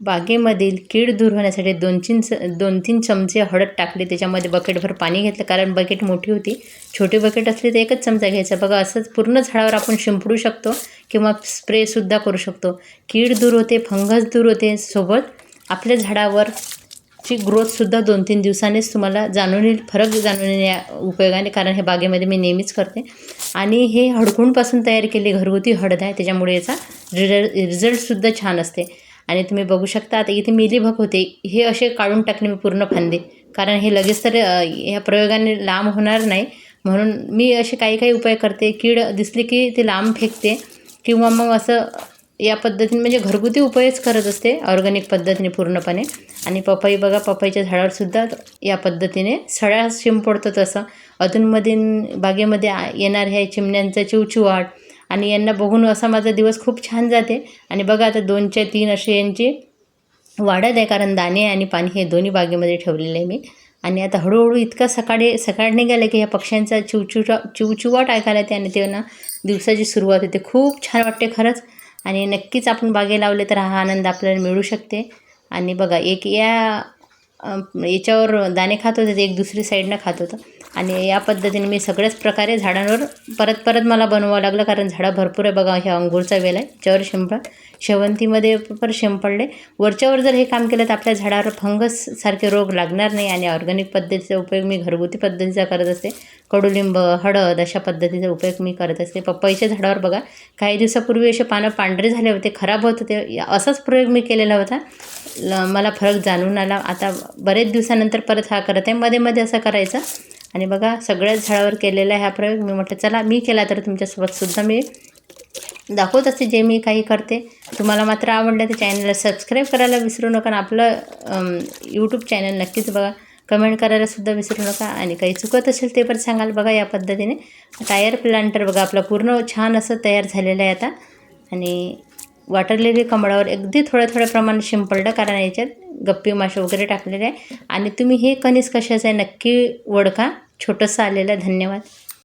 बागेमधील कीड दूर होण्यासाठी दोन तीन च दोन तीन चमचे हळद टाकली. त्याच्यामध्ये बकेटभर पाणी घेतलं. कारण बकेट मोठी होती. छोटी बकेट असली तर एकच चमचा घ्यायचा. बघा असंच पूर्ण झाडावर आपण शिंपडू शकतो किंवा स्प्रेसुद्धा करू शकतो. कीड दूर होते फंगस दूर होते. सोबत आपल्या झाडावर ची ग्रोथसुद्धा दोन तीन दिवसांनीच तुम्हाला जाणून येईल. फरक जाणून येईल या उपयोगाने कारण हे बागेमध्ये मी नेहमीच करते. आणि हे हडकूणपासून तयार केली. घरगुती हळद आहे. त्याच्यामुळे याचा रिझल्ट रिझल्टसुद्धा छान असते. आणि तुम्ही बघू शकता आता इथे मिलीभग होते. हे असे काढून टाकले मी पूर्ण फांदे. कारण हे लगेच तर ह्या प्रयोगाने लांब होणार नाही. म्हणून मी असे काही काही उपाय करते. कीड दिसली की ते लांब फेकते. किंवा मग असं या पद्धतीने म्हणजे घरगुती उपायच करत असते ऑर्गॅनिक पद्धतीने पूर्णपणे. आणि पपई बघा पपईच्या झाडावरसुद्धा या पद्धतीने सळ्या शिंपडतो तसं. अधूनमधून बागेमध्ये येणार येणाऱ्या ह्या चिमण्यांचा चिवचिवाट आणि यांना बघून असा माझा दिवस खूप छान जाते. आणि बघा आता दोनच्या तीन असे यांची वाढत आहे कारण दाणे आणि पाणी हे दोन्ही बागेमध्ये ठेवलेले आहे मी. आणि आता हळूहळू इतका सकाळी सकाळ निघालं की ह्या पक्ष्यांचा चिवचिवा चिवचिवाट ऐकायला येते आणि त्यांना दिवसाची सुरुवात होते. खूप छान वाटते खरंच. आणि नक्कीच आपण बागे लावले तर हा आनंद आपल्याला मिळू शकते. आणि बघा एक या याच्यावर दाणे खात होते ते एक दुसरी साईडनं खात होतं. आणि या पद्धतीने मी सगळ्याच प्रकारे झाडांवर परत परत मला बनवावं लागलं कारण झाडं भरपूर आहे बघा ह्या अंगूरचा वेल आहे त्याच्यावर शिंपळ शेवंतीमध्ये पण शिंपडले. वरच्यावर जर हे काम केलं तर आपल्या झाडावर फंगस सारखे रोग लागणार नाही आणि ऑर्गॅनिक पद्धतीचा उपयोग मी घरगुती पद्धतीचा करत असते. कडुलिंब हळद अशा पद्धतीचा उपयोग मी करत असते. पपईच्या झाडावर बघा काही दिवसापूर्वी असे पानं पांढरे झाले होते खराब होत होते असाच प्रयोग मी केलेला होता. ल मला फरक जाणून आला. आता बरेच दिवसानंतर परत हा करत आहे. मध्ये मध्ये असं करायचं. आणि बघा सगळ्याच झाडावर केलेला आहे हा प्रयोग. मी म्हटलं चला मी केला तर तुमच्यासोबतसुद्धा मी दाखवत असते जे मी काही करते. तुम्हाला मात्र आवडलं तर चॅनलला सबस्क्राईब करायला विसरू नका आणि आपलं यूट्यूब चॅनल नक्कीच बघा. कमेंट करायलासुद्धा विसरू नका आणि काही चुकत असेल ते पण सांगाल. बघा या पद्धतीने टायर प्लांटर बघा आपला पूर्ण छान असं तयार झालेलं आहे आता. आणि वाटरलेली कमळावर अगदी थोड्या थोड्या प्रमाणात शिंपडलं कारण याच्यात. गप्पी मासे वगैरे टाकलेले आहे. आणि तुम्ही हे कणीस कशाचं आहे नक्की ओळखा छोटंसं आलेलं आहे. धन्यवाद.